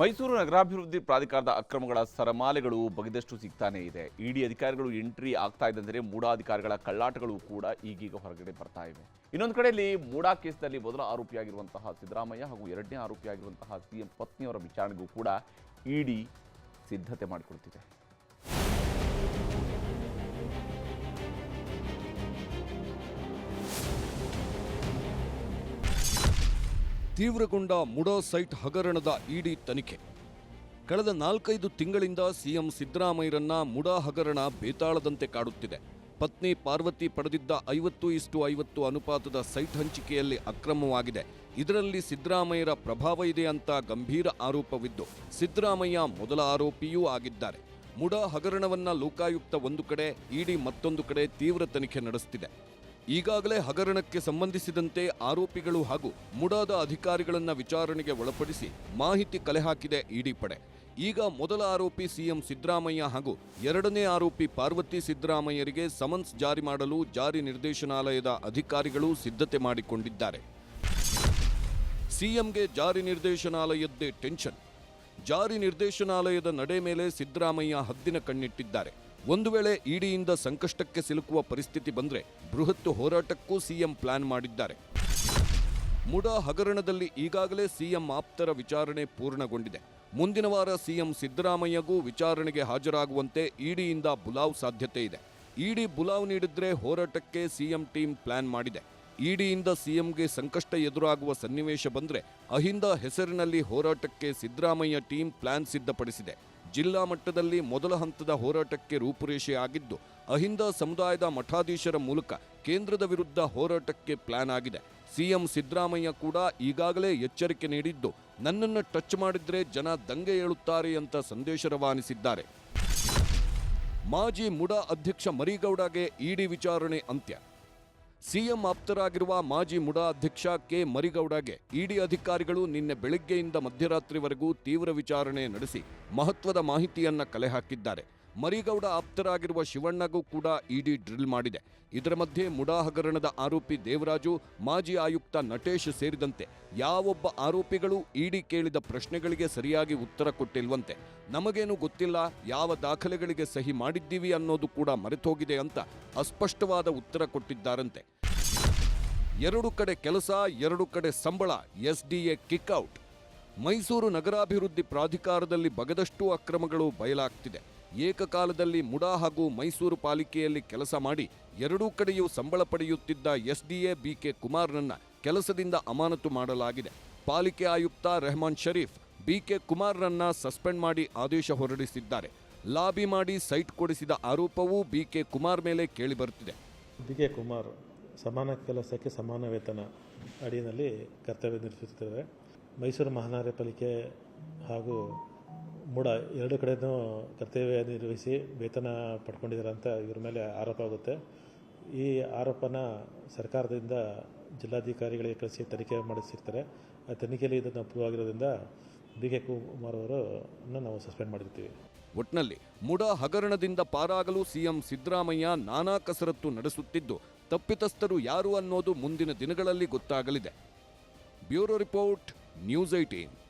ಮೈಸೂರು ನಗರಾಭಿವೃದ್ಧಿ ಪ್ರಾಧಿಕಾರದ ಅಕ್ರಮಗಳ ಸರಮಾಲೆಗಳು ಬಗೆದಷ್ಟು ಸಿಗ್ತಾನೇ ಇದೆ. ಇಡಿ ಅಧಿಕಾರಿಗಳು ಎಂಟ್ರಿ ಆಗ್ತಾ ಮೂಡಾ ಅಧಿಕಾರಿಗಳ ಕಳ್ಳಾಟಗಳು ಕೂಡ ಈಗೀಗ ಹೊರಗಡೆ ಬರ್ತಾ ಇವೆ. ಇನ್ನೊಂದು ಕಡೆಯಲ್ಲಿ ಮೂಡಾ ಕೇಸ್ನಲ್ಲಿ ಮೊದಲ ಆರೋಪಿಯಾಗಿರುವಂತಹ ಸಿದ್ದರಾಮಯ್ಯ ಹಾಗೂ ಎರಡನೇ ಆರೋಪಿಯಾಗಿರುವಂತಹ ಸಿಎಂ ಪತ್ನಿಯವರ ವಿಚಾರಣೆಗೂ ಕೂಡ ಇಡಿ ಸಿದ್ಧತೆ ಮಾಡಿಕೊಳ್ತಿದೆ ತೀವ್ರಗೊಂಡ ಮುಡಾ ಸೈಟ್ ಹಗರಣದ ಇಡಿ ತನಿಖೆ. ಕಳೆದ ನಾಲ್ಕೈದು ತಿಂಗಳಿಂದ ಸಿಎಂ ಸಿದ್ದರಾಮಯ್ಯರನ್ನ ಮುಡಾ ಹಗರಣ ಬೇತಾಳದಂತೆ ಕಾಡುತ್ತಿದೆ. ಪತ್ನಿ ಪಾರ್ವತಿ ಪಡೆದಿದ್ದ ಐವತ್ತು ಇಷ್ಟು ಐವತ್ತು ಅನುಪಾತದ ಸೈಟ್ ಹಂಚಿಕೆಯಲ್ಲಿ ಅಕ್ರಮವಾಗಿದೆ. ಇದರಲ್ಲಿ ಸಿದ್ದರಾಮಯ್ಯರ ಪ್ರಭಾವ ಇದೆ ಅಂತ ಗಂಭೀರ ಆರೋಪವಿದ್ದು, ಸಿದ್ದರಾಮಯ್ಯ ಮೊದಲ ಆರೋಪಿಯೂ ಆಗಿದ್ದಾರೆ. ಮುಡಾ ಹಗರಣವನ್ನ ಲೋಕಾಯುಕ್ತ ಒಂದು ಕಡೆ, ಇಡಿ ಮತ್ತೊಂದು ಕಡೆ ತೀವ್ರ ತನಿಖೆ ನಡೆಸುತ್ತಿದೆ ಈಗಾಗಲೇ ಹಗರಣಕ್ಕೆ ಸಂಬಂಧಿಸಿದಂತೆ ಆರೋಪಿಗಳು ಹಾಗೂ ಮುಡಾದ ಅಧಿಕಾರಿಗಳನ್ನು ವಿಚಾರಣೆಗೆ ಒಳಪಡಿಸಿ ಮಾಹಿತಿ ಕಲೆ ಹಾಕಿದೆ ಇಡಿ ಪಡೆ. ಈಗ ಮೊದಲ ಆರೋಪಿ ಸಿಎಂ ಸಿದ್ದರಾಮಯ್ಯ ಹಾಗೂ ಎರಡನೇ ಆರೋಪಿ ಪಾರ್ವತಿ ಸಿದ್ದರಾಮಯ್ಯರಿಗೆ ಸಮನ್ಸ್ ಜಾರಿ ಮಾಡಲು ಜಾರಿ ನಿರ್ದೇಶನಾಲಯದ ಅಧಿಕಾರಿಗಳು ಸಿದ್ಧತೆ ಮಾಡಿಕೊಂಡಿದ್ದಾರೆ. ಸಿಎಂಗೆ ಜಾರಿ ನಿರ್ದೇಶನಾಲಯದ್ದೇ ಟೆನ್ಷನ್. ಜಾರಿ ನಿರ್ದೇಶನಾಲಯದ ನಡೆ ಮೇಲೆ ಸಿದ್ದರಾಮಯ್ಯ ಹದ್ದಿನ ಕಣ್ಣಿಟ್ಟಿದ್ದಾರೆ. ಒಂದು ವೇಳೆ ಇಡಿಯಿಂದ ಸಂಕಷ್ಟಕ್ಕೆ ಸಿಲುಕುವ ಪರಿಸ್ಥಿತಿ ಬಂದರೆ ಬೃಹತ್ ಹೋರಾಟಕ್ಕೂ ಸಿಎಂ ಪ್ಲಾನ್ ಮಾಡಿದ್ದಾರೆ. ಮುಡ ಹಗರಣದಲ್ಲಿ ಈಗಾಗಲೇ ಸಿಎಂ ಆಪ್ತರ ವಿಚಾರಣೆ ಪೂರ್ಣಗೊಂಡಿದೆ. ಮುಂದಿನ ವಾರ ಸಿಎಂ ಸಿದ್ದರಾಮಯ್ಯಗೂ ವಿಚಾರಣೆಗೆ ಹಾಜರಾಗುವಂತೆ ಇಡಿಯಿಂದ ಬುಲಾವ್ ಸಾಧ್ಯತೆ ಇದೆ. ಇಡಿ ಬುಲಾವ್ ನೀಡಿದ್ರೆ ಹೋರಾಟಕ್ಕೆ ಸಿಎಂ ಟೀಮ್ ಪ್ಲಾನ್ ಮಾಡಿದೆ. ಇಡಿಯಿಂದ ಸಿಎಂಗೆ ಸಂಕಷ್ಟ ಎದುರಾಗುವ ಸನ್ನಿವೇಶ ಬಂದರೆ ಅಹಿಂದ ಹೆಸರಿನಲ್ಲಿ ಹೋರಾಟಕ್ಕೆ ಸಿದ್ದರಾಮಯ್ಯ ಟೀಮ್ ಪ್ಲಾನ್ ಸಿದ್ಧಪಡಿಸಿದೆ. ಜಿಲ್ಲಾ ಮಟ್ಟದಲ್ಲಿ ಮೊದಲ ಹಂತದ ಹೋರಾಟಕ್ಕೆ ರೂಪುರೇಷೆ ಆಗಿದ್ದು ಅಹಿಂದ ಸಮುದಾಯದ ಮಠಾಧೀಶರ ಮೂಲಕ ಕೇಂದ್ರದ ವಿರುದ್ಧ ಹೋರಾಟಕ್ಕೆ ಪ್ಲಾನ್ ಆಗಿದೆ. ಸಿಎಂ ಸಿದ್ದರಾಮಯ್ಯ ಕೂಡ ಈಗಾಗಲೇ ಎಚ್ಚರಿಕೆ ನೀಡಿದ್ದು, ನನ್ನನ್ನು ಟಚ್ ಮಾಡಿದ್ರೆ ಜನ ದಂಗೆ ಏಳುತ್ತಾರೆ ಅಂತ ಸಂದೇಶ ರವಾನಿಸಿದ್ದಾರೆ. ಮಾಜಿ ಮುಡಾ ಅಧ್ಯಕ್ಷ ಮರಿಗೌಡಗೆ ಇಡಿ ವಿಚಾರಣೆ ಅಂತ್ಯ. ಸಿಎಂ ಆಪ್ತರಾಗಿರುವ ಮಾಜಿ ಮುಡಾ ಅಧ್ಯಕ್ಷ ಕೆ ಮರಿಗೌಡಗೆ ಇಡಿ ಅಧಿಕಾರಿಗಳು ನಿನ್ನೆ ಬೆಳಗ್ಗೆಯಿಂದ ಮಧ್ಯರಾತ್ರಿವರೆಗೂ ತೀವ್ರ ವಿಚಾರಣೆ ನಡೆಸಿ ಮಹತ್ವದ ಮಾಹಿತಿಯನ್ನ ಕಲೆ ಹಾಕಿದ್ದಾರೆ. ಮರಿಗೌಡ ಆಪ್ತರಾಗಿರುವ ಶಿವಣ್ಣಗೂ ಕೂಡ ಇಡಿ ಡ್ರಿಲ್ ಮಾಡಿದೆ. ಇದರ ಮಧ್ಯೆ ಮುಡಾ ಹಗರಣದ ಆರೋಪಿ ದೇವರಾಜು, ಮಾಜಿ ಆಯುಕ್ತ ನಟೇಶ್ ಸೇರಿದಂತೆ ಯಾವೊಬ್ಬ ಆರೋಪಿಗಳು ಇಡಿ ಕೇಳಿದ ಪ್ರಶ್ನೆಗಳಿಗೆ ಸರಿಯಾಗಿ ಉತ್ತರ ಕೊಟ್ಟಿಲ್ವಂತೆ. ನಮಗೇನು ಗೊತ್ತಿಲ್ಲ, ಯಾವ ದಾಖಲೆಗಳಿಗೆ ಸಹಿ ಮಾಡಿದ್ದೀವಿ ಅನ್ನೋದು ಕೂಡ ಮರೆತೋಗಿದೆ ಅಂತ ಅಸ್ಪಷ್ಟವಾದ ಉತ್ತರ ಕೊಟ್ಟಿದ್ದಾರಂತೆ. ಎರಡು ಕಡೆ ಕೆಲಸ, ಎರಡು ಕಡೆ ಸಂಬಳ ಎಸ್ಡಿಎ ಕಿಕ್ಔಟ್ ಮೈಸೂರು ನಗರಾಭಿವೃದ್ಧಿ ಪ್ರಾಧಿಕಾರದಲ್ಲಿ ಬಗದಷ್ಟು ಅಕ್ರಮಗಳು ಬಯಲಾಗ್ತಿದೆ. ಏಕಕಾಲದಲ್ಲಿ ಮುಡಾ ಹಾಗೂ ಮೈಸೂರು ಪಾಲಿಕೆಯಲ್ಲಿ ಕೆಲಸ ಮಾಡಿ ಎರಡೂ ಕಡೆಯೂ ಸಂಬಳ ಪಡೆಯುತ್ತಿದ್ದ ಎಸ್ಡಿಎ ಬಿಕೆ ಕುಮಾರ್ನನ್ನ ಕೆಲಸದಿಂದ ಅಮಾನತು ಮಾಡಲಾಗಿದೆ. ಪಾಲಿಕೆ ಆಯುಕ್ತ ರೆಹಮಾನ್ ಶರೀಫ್ ಬಿಕೆ ಕುಮಾರ್ರನ್ನ ಸಸ್ಪೆಂಡ್ ಮಾಡಿ ಆದೇಶ ಹೊರಡಿಸಿದ್ದಾರೆ. ಲಾಬಿ ಮಾಡಿ ಸೈಟ್ ಕೊಡಿಸಿದ ಆರೋಪವೂ ಬಿಕೆ ಕುಮಾರ್ ಮೇಲೆ ಕೇಳಿಬರುತ್ತಿದೆ ಬಿ ಕೆ ಕುಮಾರ್ ಸಮಾನ ಕೆಲಸಕ್ಕೆ ಸಮಾನ ವೇತನ ಅಡಿಯಲ್ಲಿ ಕರ್ತವ್ಯ ನಿರ್ವಹಿಸುತ್ತಿದ್ದಾರೆ ಮೈಸೂರು ಮಹಾನಗರ ಪಾಲಿಕೆ ಹಾಗೂ ಮೂಡ ಎರಡು ಕಡೆಯೂ ಕರ್ತವ್ಯ ನಿರ್ವಹಿಸಿ ವೇತನ ಪಡ್ಕೊಂಡಿದ್ದಾರೆ ಅಂತ ಇವ್ರ ಮೇಲೆ ಆರೋಪ ಆಗುತ್ತೆ. ಈ ಆರೋಪನ ಸರ್ಕಾರದಿಂದ ಜಿಲ್ಲಾಧಿಕಾರಿಗಳಿಗೆ ಕಳಿಸಿ ತನಿಖೆ ಮಾಡಿಸಿರ್ತಾರೆ. ಆ ತನಿಖೆಯಲ್ಲಿ ಇದನ್ನು ಅಪ್ರೂವ್ ಆಗಿರೋದ್ರಿಂದ ಬಿ ಕೆ ನಾವು ಸಸ್ಪೆಂಡ್ ಮಾಡಿರ್ತೀವಿ. ಒಟ್ನಲ್ಲಿ ಮುಡ ಹಗರಣದಿಂದ ಪಾರಾಗಲು ಸಿಎಂ ಸಿದ್ದರಾಮಯ್ಯ ನಾನಾ ಕಸರತ್ತು ನಡೆಸುತ್ತಿದ್ದು, ತಪ್ಪಿತಸ್ಥರು ಯಾರು ಅನ್ನೋದು ಮುಂದಿನ ದಿನಗಳಲ್ಲಿ ಗೊತ್ತಾಗಲಿದೆ. Bureau report, news eighteen